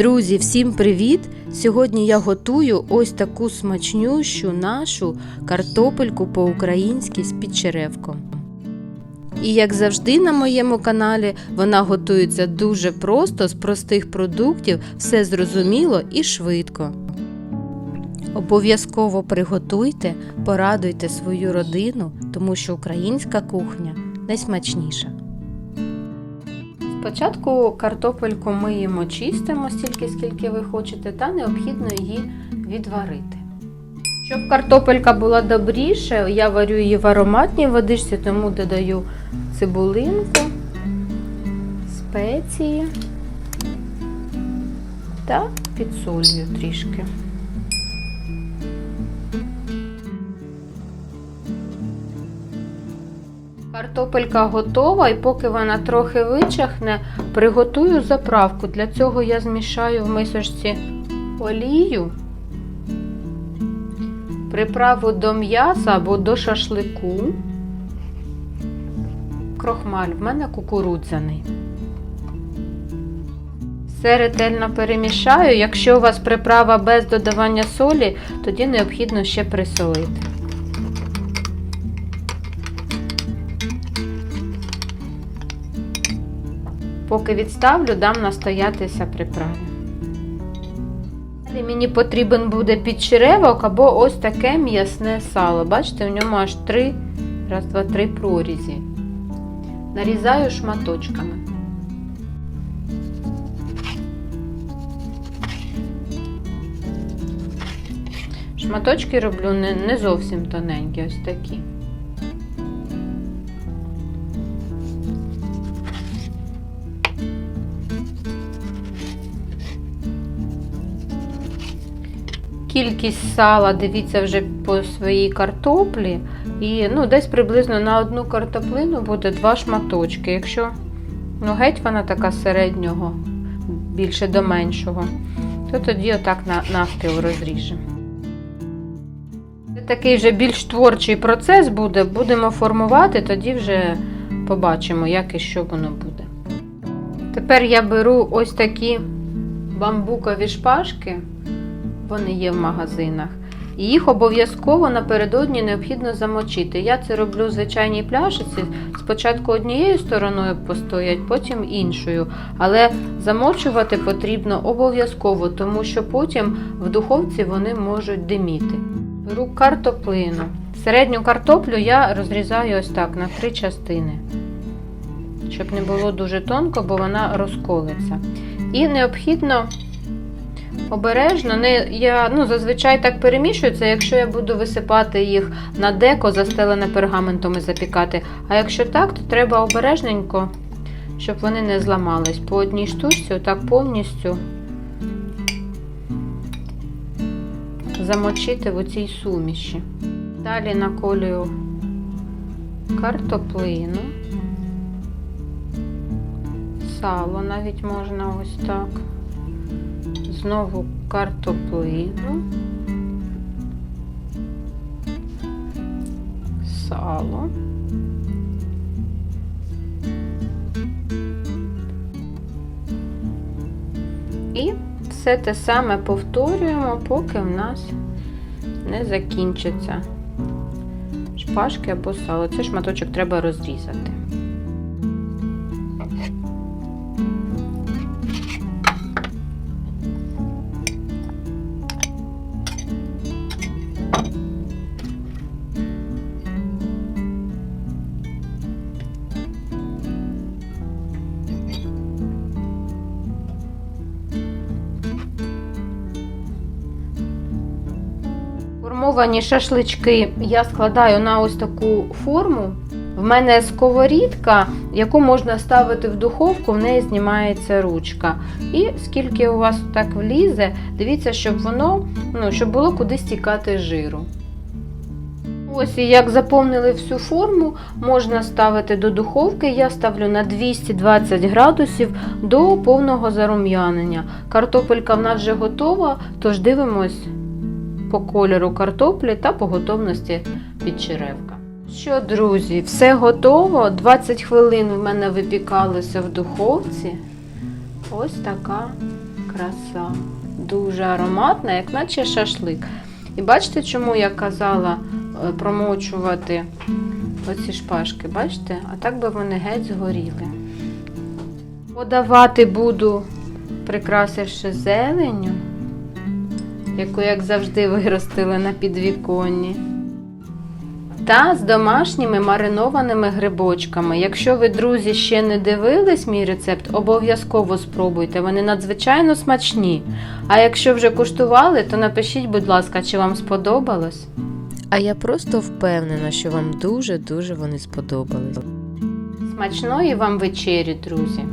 Друзі, всім привіт! Сьогодні я готую ось таку смачнющу нашу картопельку по-українськи з підчеревком. І як завжди на моєму каналі, вона готується дуже просто, з простих продуктів, все зрозуміло і швидко. Обов'язково приготуйте, порадуйте свою родину, тому що українська кухня найсмачніша. Спочатку картопельку миємо, чистимо стільки, скільки ви хочете, та необхідно її відварити. Щоб картопелька була добріше, я варю її в ароматній водичці, тому додаю цибулинку, спеції та підсолюю трішки. Картопелька готова, і поки вона трохи вичахне, приготую заправку. Для цього я змішаю в мисочці олію, приправу до м'яса або до шашлику. Крохмаль в мене кукурудзяний. Все ретельно перемішаю. Якщо у вас приправа без додавання солі, тоді необхідно ще присолити. Поки відставлю, дам настоятися приправі. Далі мені потрібен буде підчеревок або ось таке м'ясне сало. Бачите, у ньому аж три, раз, два, три прорізі. Нарізаю шматочками. Шматочки роблю не, не зовсім тоненькі, ось такі. Кількість сала, дивіться вже по своїй картоплі. І ну, десь приблизно на одну картоплину буде два шматочки. Якщо ну, геть вона така середнього, більше до меншого, то тоді отак на навпіл розріжемо. Такий вже більш творчий процес буде, будемо формувати, тоді вже побачимо, як і що воно буде. Тепер я беру ось такі бамбукові шпажки вони є в магазинах. І їх обов'язково напередодні необхідно замочити. Я це роблю в звичайній пляшиці. Спочатку однією стороною постоять, потім іншою. Але замочувати потрібно обов'язково, тому що потім в духовці вони можуть диміти. Беру картоплину. Середню картоплю я розрізаю ось так на три частини, щоб не було дуже тонко, бо вона розколиться. І необхідно Обережно, не, я ну, зазвичай так перемішую це, якщо я буду висипати їх на деко, застелене пергаментом і запікати. А якщо так, то треба обережненько, щоб вони не зламались. По одній штучці, отак повністю замочити в оцій суміші. Далі наколюю картоплину, сало навіть можна ось так знову картоплину, сало. І все те саме повторюємо, поки в нас не закінчиться шпажки або сало. Цей шматочок треба розрізати. Формовані шашлички я складаю на ось таку форму. В мене сковорідка, яку можна ставити в духовку, в неї знімається ручка. І скільки у вас так влізе, дивіться, щоб воно ну, щоб було куди стікати жиру. Ось і як заповнили всю форму, можна ставити до духовки. Я ставлю на 220 градусів до повного зарум'янення. Картопелька в нас вже готова, тож дивимось по кольору картоплі та по готовності підчеревка. Що, друзі, все готово. 20 хвилин в мене випікалося в духовці. Ось така Краса. Дуже ароматна, як наче шашлик. І бачите, чому я казала е, промочувати оці шпажки, бачите? А так би вони геть згоріли. Подавати буду, прикрасивши зеленню, яку, як завжди, виростили на підвіконні. Та з домашніми маринованими грибочками. Якщо ви, друзі, ще не дивились мій рецепт, обов'язково спробуйте. Вони надзвичайно смачні. А якщо вже куштували, то напишіть, будь ласка, чи вам сподобалось. А я просто впевнена, що вам дуже-дуже вони сподобались. Смачної вам вечері, друзі!